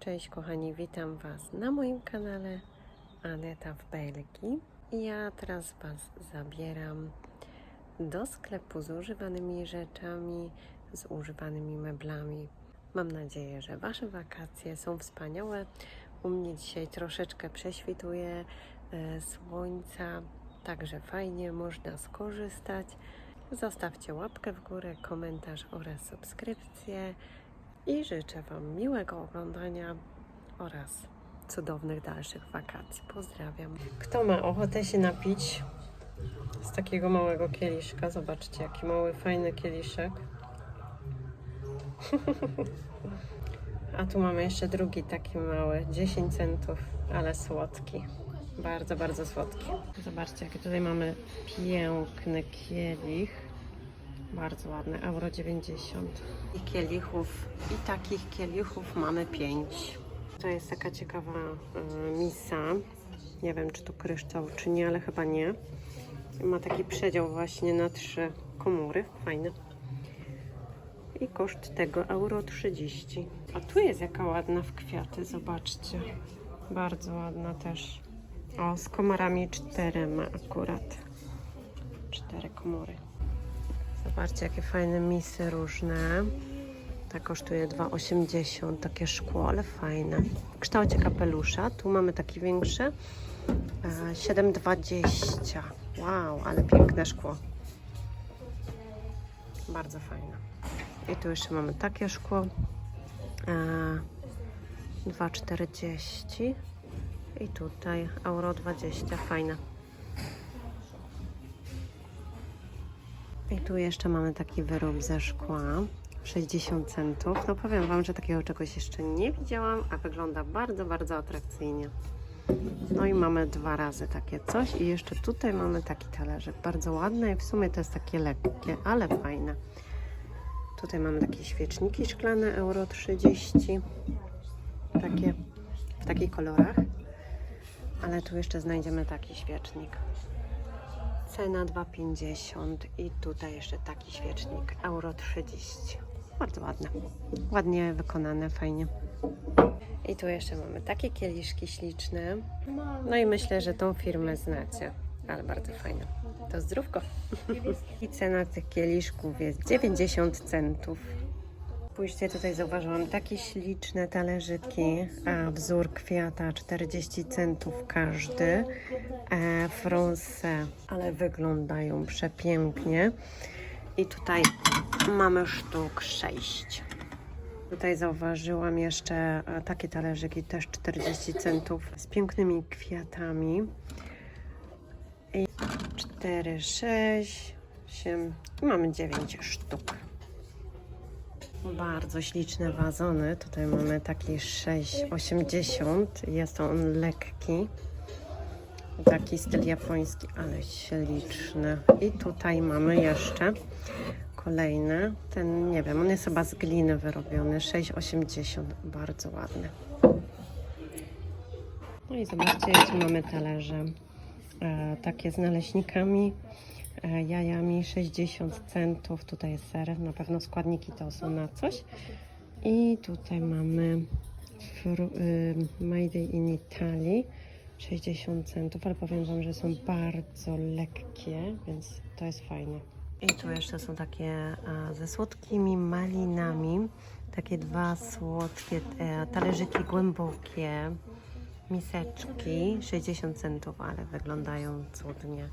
Cześć kochani, witam Was na moim kanale Aneta w Belgii. Ja teraz Was zabieram do sklepu z używanymi rzeczami, z używanymi meblami. Mam nadzieję, że Wasze wakacje są wspaniałe. U mnie dzisiaj troszeczkę prześwituje e, słońca, także fajnie można skorzystać. Zostawcie łapkę w górę, komentarz oraz subskrypcję i życzę Wam miłego oglądania oraz cudownych dalszych wakacji. Pozdrawiam. Kto ma ochotę się napić z takiego małego kieliszka? Zobaczcie, jaki mały, fajny kieliszek. A tu mamy jeszcze drugi taki mały, 10 centów, ale słodki. Bardzo, bardzo słodki. Zobaczcie, jaki tutaj mamy piękny kielich. Bardzo ładny, euro 90. I kielichów, i takich kielichów mamy 5. To jest taka ciekawa y, misa. Nie wiem, czy to kryształ, czy nie, ale chyba nie. Ma taki przedział właśnie na trzy komory. Fajny. I koszt tego euro 30. A tu jest jaka ładna w kwiaty, zobaczcie. Bardzo ładna też. O, z komorami czterema akurat. Cztery komory. Zobaczcie, jakie fajne misy różne. Ta kosztuje 2,80. Takie szkło, ale fajne. W kształcie kapelusza. Tu mamy taki większy. e, 7,20. Wow, ale piękne szkło. Bardzo fajne. I tu jeszcze mamy takie szkło. E, 2,40. I tutaj euro 20. Fajne. I tu jeszcze mamy taki wyrób ze szkła. 60 centów. No powiem Wam, że takiego czegoś jeszcze nie widziałam, a wygląda bardzo, bardzo atrakcyjnie. No i mamy dwa razy takie coś i jeszcze tutaj mamy taki talerzyk. Bardzo ładny i w sumie to jest takie lekkie, ale fajne. Tutaj mamy takie świeczniki szklane, euro 30. Takie, w takich kolorach. Ale tu jeszcze znajdziemy taki świecznik. Cena 2,50 i tutaj jeszcze taki świecznik, euro 30. Bardzo ładne. Ładnie wykonane, fajnie. I tu jeszcze mamy takie kieliszki śliczne. No i myślę, że tą firmę znacie, ale bardzo fajne. To zdrówko. I cena tych kieliszków jest 90 centów. Spójrzcie, tutaj zauważyłam takie śliczne talerzyki, a wzór kwiata 40 centów każdy, e, frunse, ale wyglądają przepięknie. I tutaj mamy sztuk 6. Tutaj zauważyłam jeszcze e, takie talerzyki, też 40 centów, z pięknymi kwiatami. I 4, 6, 8, mamy 9 sztuk. Bardzo śliczne wazony. Tutaj mamy taki 6,80. Jest on lekki. Taki styl japoński, ale śliczny. I tutaj mamy jeszcze kolejny. Ten, nie wiem, on jest chyba z gliny wyrobiony. 6,80. Bardzo ładny. No i zobaczcie, jakie mamy talerze. E, takie z naleśnikami jajami 60 centów. Tutaj jest ser, na pewno składniki to są na coś. I tutaj mamy y, Made in Italy 60 centów, ale powiem Wam, że są bardzo lekkie, więc to jest fajne. I tu jeszcze są takie ze słodkimi malinami, takie dwa słodkie e, talerzyki głębokie, miseczki 60 centów, ale wyglądają cudnie.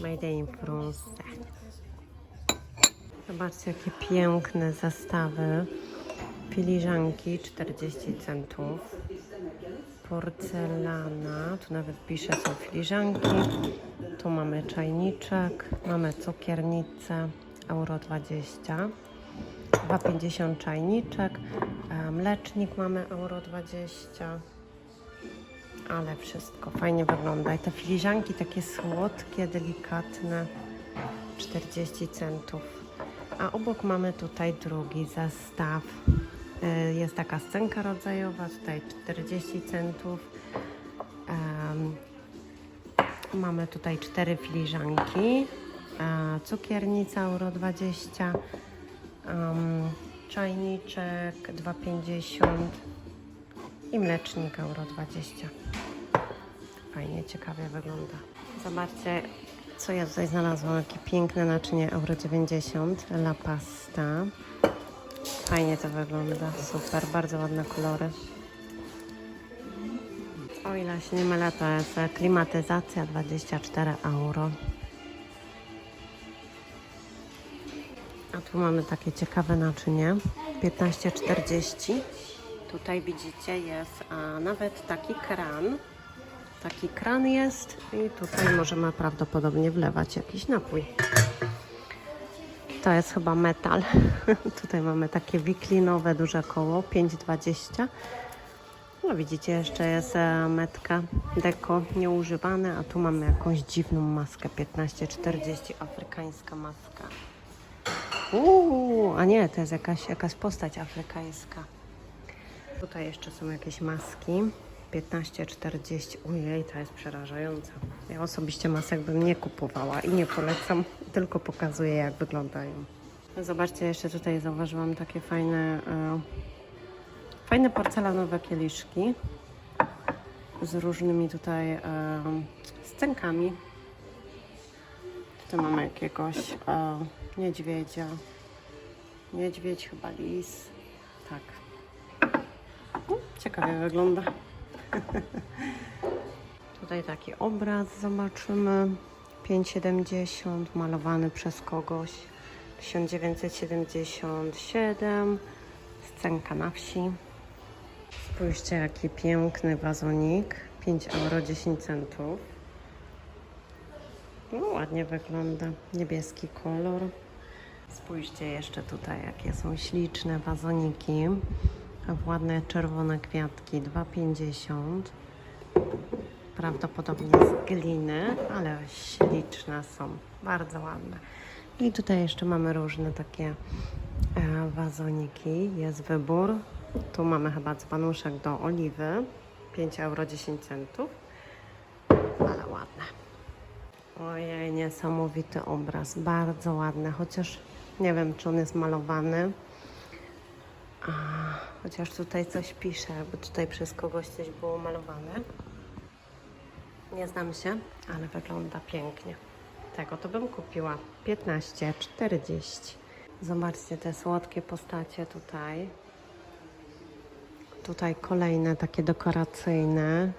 Made in France. Zobaczcie, jakie piękne zestawy. Filiżanki 40 centów. Porcelana, tu nawet pisze są filiżanki. Tu mamy czajniczek, mamy cukiernicę, euro 20. 2,50 czajniczek. E, Mlecznik mamy euro 20 ale wszystko fajnie wygląda. I te filiżanki takie słodkie, delikatne, 40 centów. A obok mamy tutaj drugi zestaw. Y, Jest taka scenka rodzajowa, tutaj 40 centów. Mamy tutaj cztery filiżanki. E, Cukiernica euro 20. Em, czajniczek 2,50 i mlecznik euro 20. Fajnie, ciekawie wygląda. Zobaczcie, co ja tutaj znalazłam. Jakie piękne naczynie euro 90. La pasta. Fajnie to wygląda. Super, bardzo ładne kolory. O ile się nie mylę, to jest klimatyzacja 24 euro. A tu mamy takie ciekawe naczynie. 15,40. Tutaj widzicie jest a, nawet taki kran. Taki kran jest i tutaj możemy prawdopodobnie wlewać jakiś napój. To jest chyba metal. tutaj mamy takie wiklinowe duże koło 5,20. No widzicie, jeszcze jest e, metka deko nieużywane, a tu mamy jakąś dziwną maskę 15,40 afrykańska maska. Uuu, a nie, to jest jakaś, jakaś postać afrykańska. Tutaj jeszcze są jakieś maski. 15,40. Ojej, to jest przerażająca. Ja osobiście masek bym nie kupowała i nie polecam, tylko pokazuję jak wyglądają. Zobaczcie, jeszcze tutaj zauważyłam takie fajne, e, fajne porcelanowe kieliszki z różnymi tutaj e, scenkami. Tutaj mamy jakiegoś e, niedźwiedzia. Niedźwiedź, chyba lis. Tak. Ciekawie wygląda. Tutaj taki obraz zobaczymy. 5,70 malowany przez kogoś. 1977. Scenka na wsi. Spójrzcie, jaki piękny wazonik. 5 euro 10 centów. No, ładnie wygląda. Niebieski kolor. Spójrzcie jeszcze tutaj, jakie są śliczne wazoniki. Ładne czerwone kwiatki 2,50. Prawdopodobnie z gliny, ale śliczne są. Bardzo ładne. I tutaj jeszcze mamy różne takie e, wazoniki. Jest wybór. Tu mamy chyba dzbanuszek do oliwy. 5 euro 10 centów. Ale ładne. Ojej, niesamowity obraz. Bardzo ładny, chociaż nie wiem, czy on jest malowany. Chociaż tutaj coś pisze, jakby tutaj przez kogoś coś było malowane. Nie znam się, ale wygląda pięknie. Tego to bym kupiła. 15,40. Zobaczcie te słodkie postacie tutaj. Tutaj kolejne takie dekoracyjne.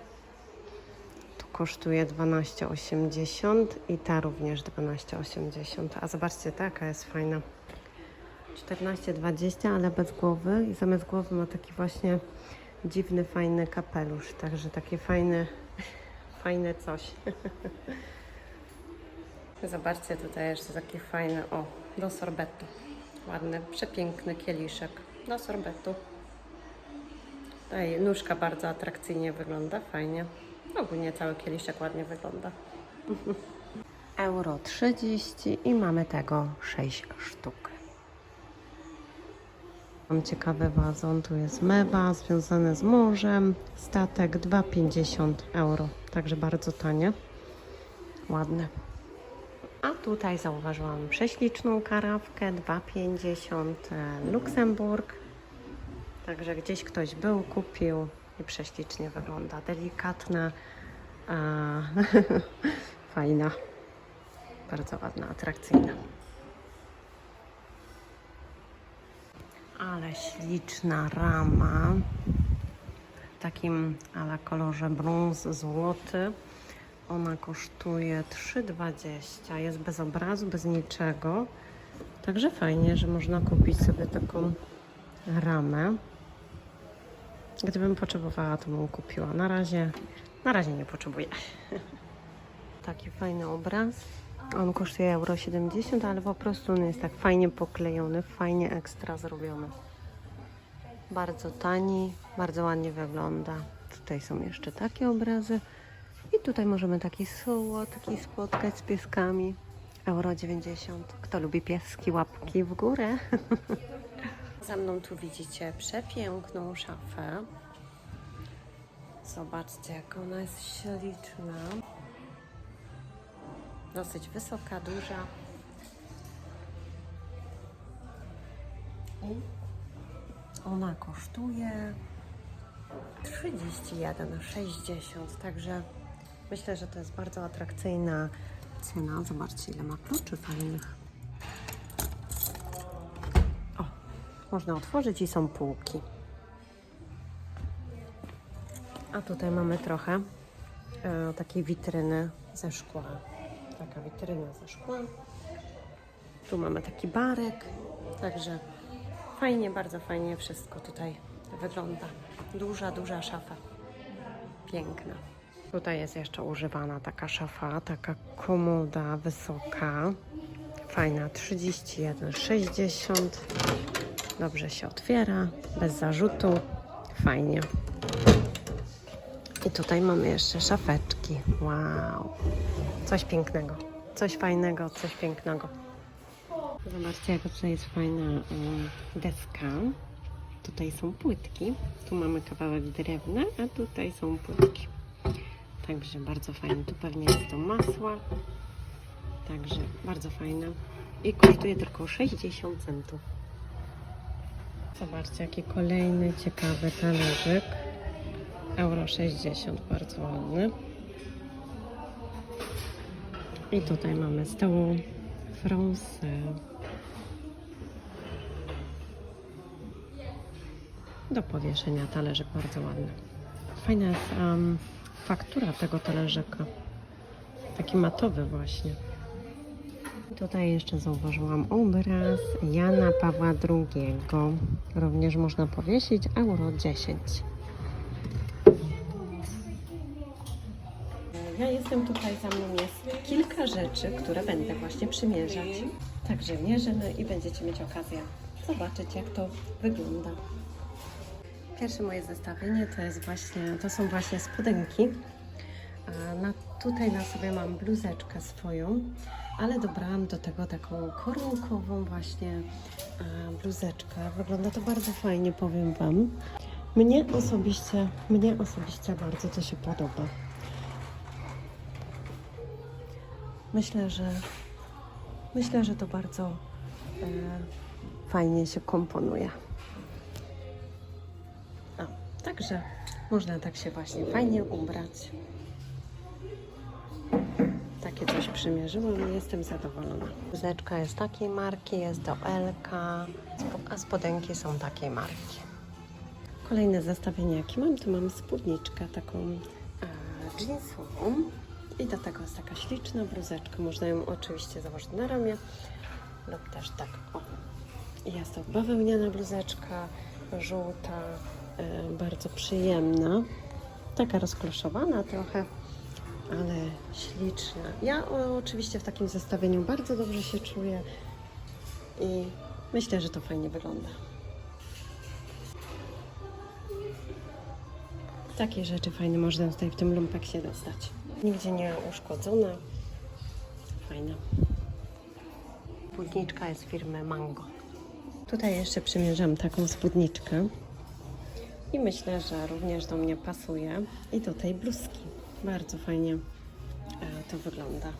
Tu kosztuje 12,80 i ta również 12,80. A zobaczcie, taka jest fajna. 14,20, ale bez głowy i zamiast głowy ma taki właśnie dziwny, fajny kapelusz. Także takie fajne, fajne coś. Zobaczcie, tutaj jeszcze taki fajny, o, do sorbetu. Ładny, przepiękny kieliszek do sorbetu. Tutaj nóżka bardzo atrakcyjnie wygląda, fajnie. Ogólnie cały kieliszek ładnie wygląda. Euro 30 i mamy tego 6 sztuk. Mam ciekawy wazon, tu jest mewa związane z morzem, statek 2,50 euro, także bardzo tanie, ładne. A tutaj zauważyłam prześliczną karawkę, 2,50 e, Luksemburg, także gdzieś ktoś był, kupił i prześlicznie wygląda, delikatna, a, fajna, bardzo ładna, atrakcyjna. Ale śliczna rama. W takim ala kolorze brąz złoty. Ona kosztuje 3,20. Jest bez obrazu, bez niczego. Także fajnie, że można kupić sobie taką ramę. Gdybym potrzebowała, to bym kupiła. Na razie, na razie nie potrzebuję. Taki fajny obraz. On kosztuje euro 70, ale po prostu on jest tak fajnie poklejony, fajnie ekstra zrobiony. Bardzo tani, bardzo ładnie wygląda. Tutaj są jeszcze takie obrazy. I tutaj możemy taki słodki spotkać z pieskami. Euro 90. Kto lubi pieski, łapki w górę. Za mną tu widzicie przepiękną szafę. Zobaczcie, jak ona jest śliczna. Dosyć wysoka, duża. I ona kosztuje 31,60. Także myślę, że to jest bardzo atrakcyjna cena. Zobaczcie, ile ma kluczy fajnych. O, można otworzyć i są półki. A tutaj mamy trochę e, takiej witryny ze szkła. Taka witryna ze szkła. Tu mamy taki barek, także fajnie, bardzo fajnie wszystko tutaj wygląda. Duża, duża szafa. Piękna. Tutaj jest jeszcze używana taka szafa, taka komoda wysoka. Fajna, 31,60. Dobrze się otwiera, bez zarzutu. Fajnie. I tutaj mamy jeszcze szafeczki. Wow. Coś pięknego. Coś fajnego, coś pięknego. Zobaczcie, jaka tutaj jest fajna um, deska. Tutaj są płytki. Tu mamy kawałek drewna, a tutaj są płytki. Także bardzo fajne. Tu pewnie jest to masła. Także bardzo fajne. I kosztuje tylko 60 centów. Zobaczcie, jaki kolejny ciekawy talerzyk. Euro 60, bardzo ładny. I tutaj mamy stałą frąsę. Do powieszenia talerzyk bardzo ładny. Fajna jest em, faktura tego talerzyka. Taki matowy właśnie. Tutaj jeszcze zauważyłam obraz Jana Pawła II. Również można powiesić euro 10. Ja jestem tutaj, za mną jest kilka rzeczy, które będę właśnie przymierzać. Także mierzymy i będziecie mieć okazję zobaczyć, jak to wygląda. Pierwsze moje zestawienie to jest właśnie, to są właśnie spodenki. Na, tutaj na sobie mam bluzeczkę swoją, ale dobrałam do tego taką korunkową właśnie bluzeczkę. Wygląda to bardzo fajnie, powiem Wam. Mnie osobiście, mnie osobiście bardzo to się podoba. Myślę, że myślę, że to bardzo e, fajnie się komponuje. A, także można tak się właśnie fajnie ubrać. Takie coś przymierzyłam i jestem zadowolona. Bluzeczka jest takiej marki, jest do LK, a spodenki są takiej marki. Kolejne zestawienie, jakie mam, to mam spódniczkę taką e, jeansową i do tego jest taka śliczna bluzeczka. Można ją oczywiście założyć na ramię lub też tak o. Jest to bawełniana bluzeczka, żółta, e, bardzo przyjemna. Taka rozkloszowana trochę, ale śliczna. Ja oczywiście w takim zestawieniu bardzo dobrze się czuję i myślę, że to fajnie wygląda. Takie rzeczy fajne można tutaj w tym lumpeksie dostać. Nigdzie nie uszkodzona. Fajna. Spódniczka jest firmy Mango. Tutaj jeszcze przymierzam taką spódniczkę. I myślę, że również do mnie pasuje. I do tej bluzki. Bardzo fajnie e, to wygląda.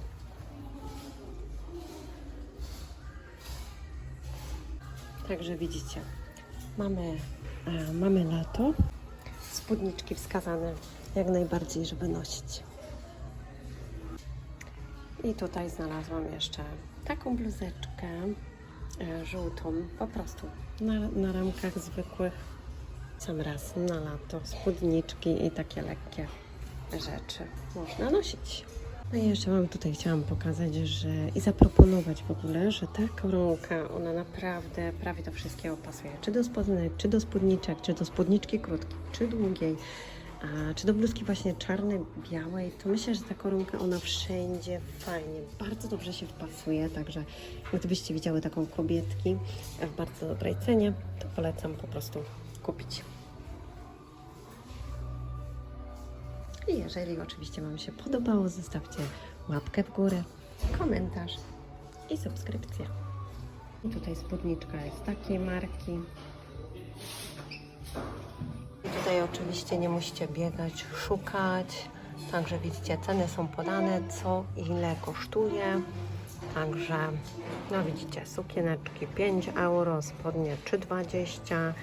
Także widzicie, mamy, e, mamy lato. Spódniczki wskazane jak najbardziej, żeby nosić. I tutaj znalazłam jeszcze taką bluzeczkę e, żółtą, po prostu na, na ramkach zwykłych. Sam raz na lato, spódniczki i takie lekkie rzeczy można nosić. No i jeszcze Wam tutaj chciałam pokazać, że i zaproponować w ogóle, że ta koronka, ona naprawdę prawie do wszystkiego pasuje. Czy do spodenek, czy do spódniczek, czy do spódniczki krótkiej, czy długiej, a, czy do bluzki właśnie czarnej, białej, to myślę, że ta koronka, ona wszędzie fajnie, bardzo dobrze się wpasuje, także gdybyście widziały taką kobietki w bardzo dobrej cenie, to polecam po prostu kupić. I jeżeli oczywiście Wam się podobało, zostawcie łapkę w górę, komentarz i subskrypcję. I tutaj spódniczka jest takiej marki. Tutaj oczywiście nie musicie biegać, szukać. Także widzicie, ceny są podane, co ile kosztuje. Także, no widzicie, sukieneczki 5 euro, spodnie 3,20,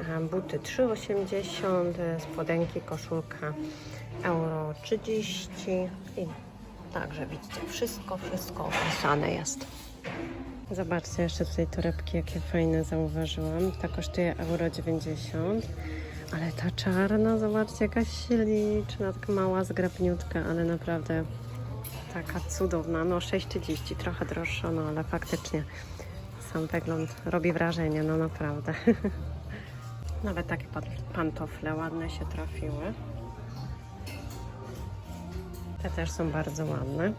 A Buty 3,80, spodenki, koszulka euro 30 i także widzicie, wszystko, wszystko opisane jest. Zobaczcie jeszcze tutaj torebki, jakie fajne zauważyłam. Ta kosztuje euro 90, ale ta czarna, zobaczcie, jakaś śliczna, taka mała, zgrabniutka, ale naprawdę taka cudowna. No 6,30, trochę droższa, no ale faktycznie sam wygląd robi wrażenie, no naprawdę. Nawet takie pan- pantofle ładne się trafiły. Te też są bardzo ładne.